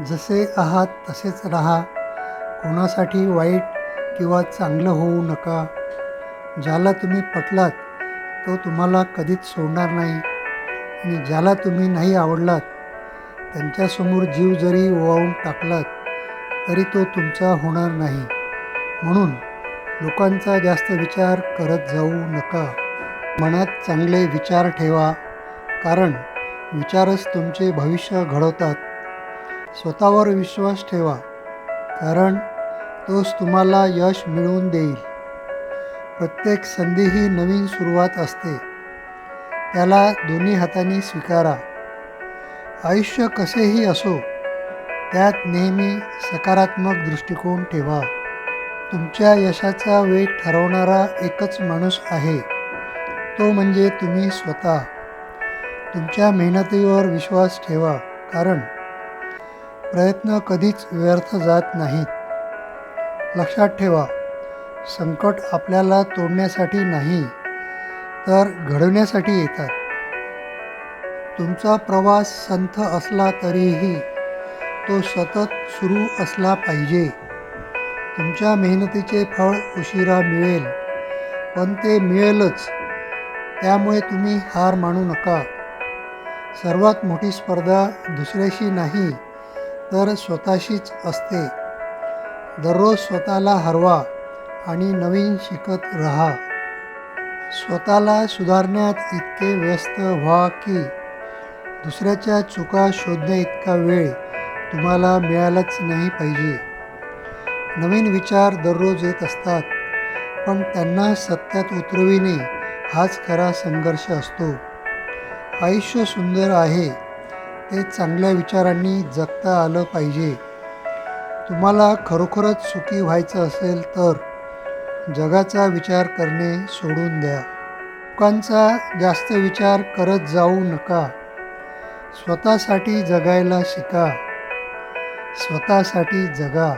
जसे आहात तसेच राहा. कोणासाठी वाईट किंवा चांगलं होऊ नका. ज्याला तुम्ही पटलात तो तुम्हाला कधीच सोडणार नाही. आणि ज्याला तुम्ही नाही आवडलात त्यांच्यासमोर जीव जरी ओवाळून टाकलात तरी तो तुमचा होणार नाही. म्हणून लोकांचा जास्त विचार करत जाऊ नका. मनात चांगले विचार ठेवा कारण विचारच तुमचे भविष्य घडवतात. स्वतःवर विश्वास ठेवा कारण तोच तुम्हाला यश मिळवून देईल. प्रत्येक संधी ही नवीन सुरुवात असते. त्याला दोन्ही हातांनी स्वीकारा. आयुष्य कसेही असो त्यात नेहमी सकारात्मक दृष्टिकोन ठेवा. तुमच्या यशाचा वेग ठरवणारा एकच माणूस आहे. तो म्हणजे तुम्ही स्वतः. तुमच्या मेहनतीवर विश्वास ठेवा कारण प्रयत्न कधीच व्यर्थ जात नाहीत. लक्षात ठेवा संकट आपल्याला तोडण्यासाठी नाही तर घडवण्यासाठी येतात. तुमचा प्रवास संथ असला तरीही तो सतत सुरू असला पाहिजे. तुमच्या मेहनतीचे फळ उशिरा मिळेल पण ते मिळेलच. त्यामुळे तुम्ही हार मानू नका. सर्वात मोठी स्पर्धा दुसऱ्याशी नाही तर स्वतःशीच असते. दररोज स्वतःला हरवा आणि नवीन शिकत राहा. स्वतःला सुधारण्यात इतके व्यस्त व्हा की दुसऱ्याच्या चुका शोधण्या इतका वेळ तुम्हाला मिळालाच नाही पाहिजे. नवीन विचार दररोज येत असतात पण त्यांना सत्यात उतरविणे हाच खरा संघर्ष असतो. आयुष्य सुंदर आहे ते चांगल्या विचारांनी जगता आलं पाहिजे. तुम्हाला खरोखरच सुखी व्हायचं असेल तर जगाचा विचार करणे सोडून द्या. लोकांचा जास्त विचार करत जाऊ नका. स्वतःसाठी जगायला शिका. स्वतःसाठी जगा.